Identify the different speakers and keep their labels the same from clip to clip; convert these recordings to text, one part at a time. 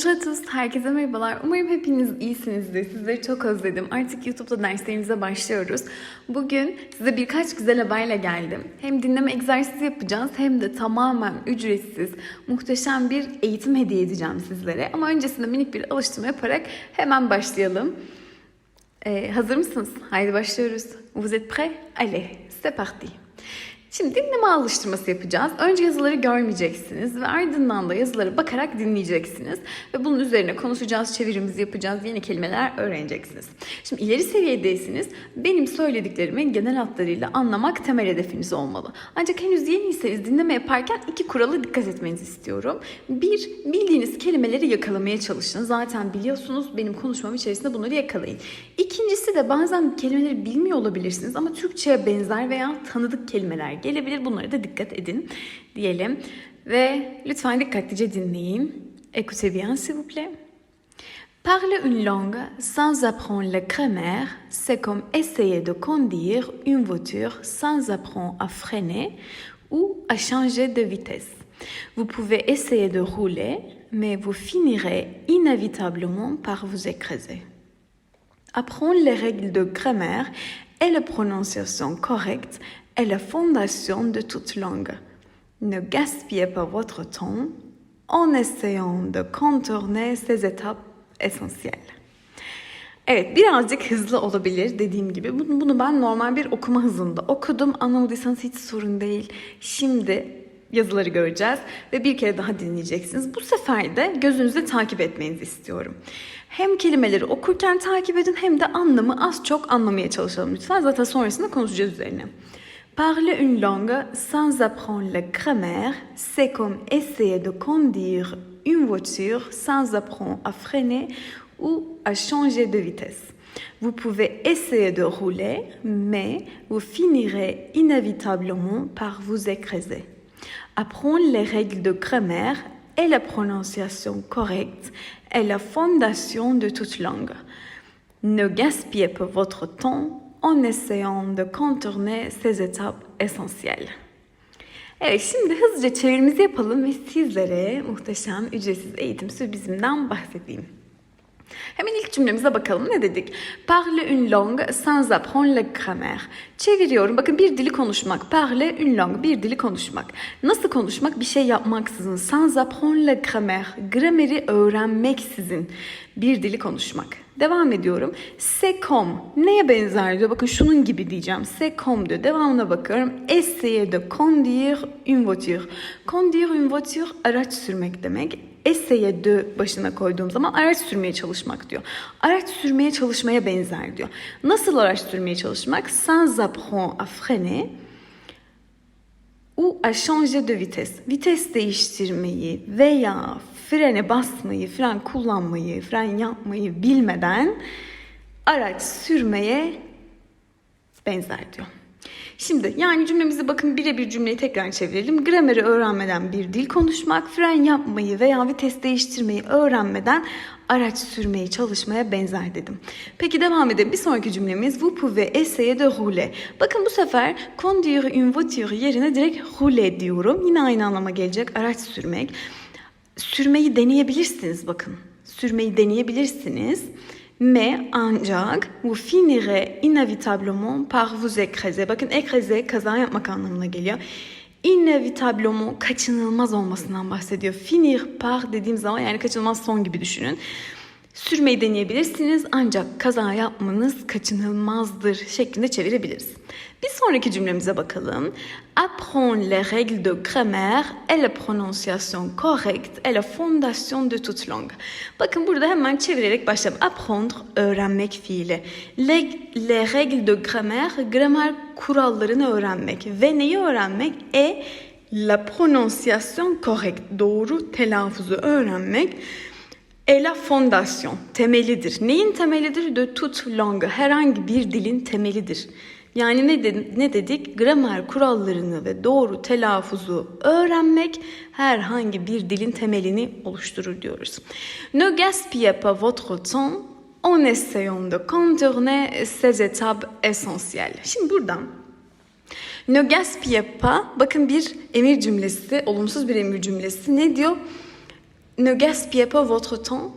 Speaker 1: Tous, herkese merhabalar. Umarım hepiniz iyisinizdir. Sizleri çok özledim. Artık YouTube'da derslerimize başlıyoruz. Bugün size birkaç güzel haberle geldim. Hem dinleme egzersizi yapacağız hem de tamamen ücretsiz, muhteşem bir eğitim hediye edeceğim sizlere. Ama öncesinde minik bir alıştırma yaparak hemen başlayalım. Ee, hazır mısınız? Haydi başlıyoruz. Vous êtes prêts? Allez, c'est parti. Şimdi dinleme alıştırması yapacağız. Önce yazıları görmeyeceksiniz ve ardından da yazıları bakarak dinleyeceksiniz. Ve bunun üzerine konuşacağız, çevirimizi yapacağız, yeni kelimeler öğreneceksiniz. Şimdi ileri seviyedeysiniz. Benim söylediklerimi genel hatlarıyla anlamak temel hedefiniz olmalı. Ancak henüz yeniyseniz dinleme yaparken iki kurala dikkat etmenizi istiyorum. Bir, bildiğiniz kelimeleri yakalamaya çalışın. Zaten biliyorsunuz benim konuşmam içerisinde bunları yakalayın. İkincisi de bazen kelimeleri bilmiyor olabilirsiniz ama Türkçe'ye benzer veya tanıdık kelimeler gelebilir. Bunlara da dikkat edin diyelim. Ve lütfen dikkatlice dinleyin. Écoutez bien s'il vous plaît. Parler une langue sans apprendre la grammaire, c'est comme essayer de conduire une voiture sans apprendre à freiner ou à changer de vitesse. Vous pouvez essayer de rouler, mais vous finirez inévitablement par vous écraser. Apprendre les règles de grammaire et la prononciation correcte est la fondation de toute langue. Ne gaspillez pas votre temps en essayant de contourner ces étapes essentielles. Evet birazcık hızlı olabilir dediğim gibi. Bunu, bunu ben normal bir okuma hızında okudum. Anlamadıysanız hiç sorun değil. Şimdi yazıları göreceğiz ve bir kere daha dinleyeceksiniz. Bu sefer de gözünüzle takip etmenizi istiyorum. Hem kelimeleri okurken takip edin hem de anlamı az çok anlamaya çalışalım lütfen. Zaten sonrasında konuşacağız üzerine. Parler une langue sans apprendre la grammaire, c'est comme essayer de conduire une voiture sans apprendre à freiner ou à changer de vitesse. Vous pouvez essayer de rouler, mais vous finirez inévitablement par vous écraser. Apprendre les règles de grammaire et la prononciation correcte est la fondation de toute langue. Ne gaspillez pas votre temps en essayant de contourner ces étapes essentielles. Şimdi hızlıca çevirimizi yapalım ve muhteşem ücretsiz eğitim sürprizimden bahsedeyim. Hemen ilk cümlemize bakalım ne dedik? Parle une langue sans apprendre la grammaire. Çeviriyorum. Bakın bir dili konuşmak. Parle une langue. Bir dili konuşmak. Nasıl konuşmak? Bir şey yapmaksızın. Sans apprendre la grammaire. Grameri öğrenmeksizin. Bir dili konuşmak. Devam ediyorum. Comme. Neye benzer diyor. Bakın şunun gibi diyeceğim. Comme diyor. Devamına bakıyorum. Essayer de conduire une voiture. Conduire une voiture araç sürmek demek. Essayer de başına koyduğum zaman araç sürmeye çalışmak diyor. Araç sürmeye çalışmaya benzer diyor. Nasıl araç sürmeye çalışmak? Sans apprendre à freiner ou à changer de vitesse. Vites değiştirmeyi veya frene basmayı, fren kullanmayı, fren yapmayı bilmeden araç sürmeye benzer diyor. Şimdi yani cümlemizi bakın birebir cümleyi tekrar çevirelim. Grameri öğrenmeden bir dil konuşmak, fren yapmayı veya vites değiştirmeyi öğrenmeden araç sürmeyi çalışmaya benzer dedim. Peki devam edelim. Bir sonraki cümlemiz vous pouvez essayer de rouler. Bakın bu sefer conduire une voiture yerine direkt rouler diyorum. Yine aynı anlama gelecek araç sürmek. Sürmeyi deneyebilirsiniz bakın. Sürmeyi deneyebilirsiniz. Mais ancak vous finirez inévitablement par vous écraser. Bakın écraser kaza yapmak anlamına geliyor. Inévitablement kaçınılmaz olmasından bahsediyor. Finir par dediğim zaman yani kaçınılmaz son gibi düşünün. Sürmeyi deneyebilirsiniz ancak kaza yapmanız kaçınılmazdır şeklinde çevirebiliriz. Bir sonraki cümlemize bakalım. Apprendre les règles de grammaire et la prononciation correcte est la fondation de toute langue. Bakın burada hemen çevirerek başlayalım. Apprendre, öğrenmek fiili. Les, les règles de grammaire, gramer kurallarını öğrenmek. Ve neyi öğrenmek? Et la prononciation correcte, doğru telaffuzu öğrenmek. Et la fondation, temelidir. Neyin temelidir? De toute langue, herhangi bir dilin temelidir. Yani ne, de, ne dedik? Gramer kurallarını ve doğru telaffuzu öğrenmek herhangi bir dilin temelini oluşturur diyoruz. Ne gaspillez pas votre temps en essayant de contourner ces étapes essentielles. Şimdi buradan ne gaspillez pas, bakın bir emir cümlesi, olumsuz bir emir cümlesi ne diyor? Ne gaspillez pas votre temps.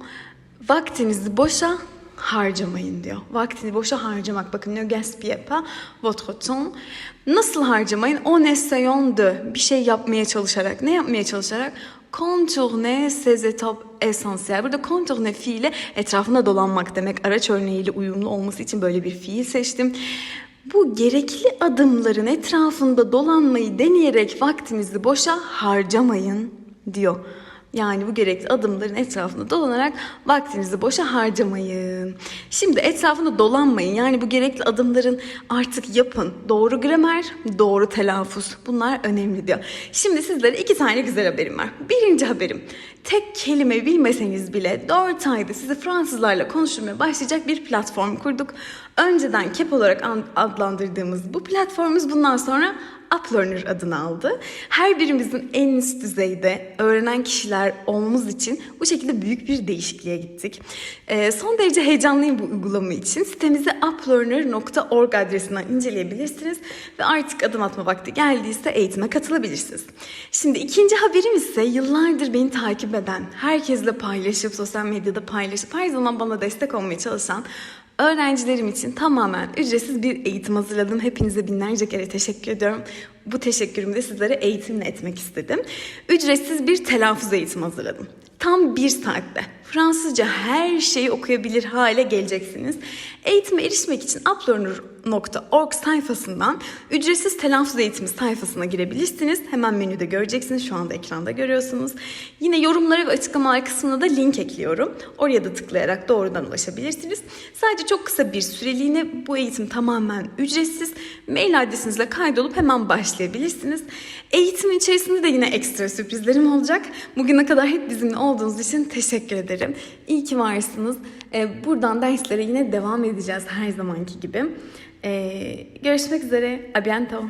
Speaker 1: Vaktinizi boşa harcamayın diyor. Vaktini boşa harcamak. Bakın ne gaspillez pas votre temps. Nasıl harcamayın? En essayant de. Bir şey yapmaya çalışarak. Ne yapmaya çalışarak? Contourner ces étapes essentielles. Burada contourner fiili etrafında dolanmak demek. Araç örneğiyle uyumlu olması için böyle bir fiil seçtim. Bu gerekli adımların etrafında dolanmayı deneyerek vaktinizi boşa harcamayın diyor. Yani bu gerekli adımların etrafında dolanarak vaktinizi boşa harcamayın. Şimdi etrafında dolanmayın. Yani bu gerekli adımların artık yapın. Doğru gramer, doğru telaffuz. Bunlar önemli diyor. Şimdi sizlere iki tane güzel haberim var. Birinci haberim. Tek kelime bilmeseniz bile 4 ayda sizi Fransızlarla konuşturmaya başlayacak bir platform kurduk. Önceden KEP olarak an- adlandırdığımız bu platformumuz bundan sonra Uplearner adını aldı. Her birimizin en üst düzeyde öğrenen kişiler olmamız için bu şekilde büyük bir değişikliğe gittik. Ee, son derece heyecanlıyım bu uygulama için. Sitemizi uplearner.org adresinden inceleyebilirsiniz ve artık adım atma vakti geldiyse eğitime katılabilirsiniz. Şimdi ikinci haberim ise yıllardır beni takip eden, herkesle paylaşıp, sosyal medyada paylaşıp her zaman bana destek olmaya çalışan Öğrencilerim için tamamen ücretsiz bir eğitim hazırladım. Hepinize binlerce kere teşekkür ediyorum. Bu teşekkürümü de sizlere eğitimle etmek istedim. Ücretsiz bir telaffuz eğitimi hazırladım. Tam bir saatte Fransızca her şeyi okuyabilir hale geleceksiniz. Eğitime erişmek için uplearner.org sayfasından ücretsiz telaffuz eğitimi sayfasına girebilirsiniz. Hemen menüde göreceksiniz. Şu anda ekranda görüyorsunuz. Yine yorumlara ve açıklamalar kısmına da link ekliyorum. Oraya da tıklayarak doğrudan ulaşabilirsiniz. Sadece çok kısa bir süreliğine bu eğitim tamamen ücretsiz. Mail adresinizle kaydolup hemen başlayabilirsiniz. Eğitimin içerisinde de yine ekstra sürprizlerim olacak. Bugüne kadar hep bizimle olduğunuz için teşekkür ederim. İyi ki varsınız. Ee, Buradan derslere yine devam edeceğiz her zamanki gibi. Ee, Görüşmek üzere. A bientôt.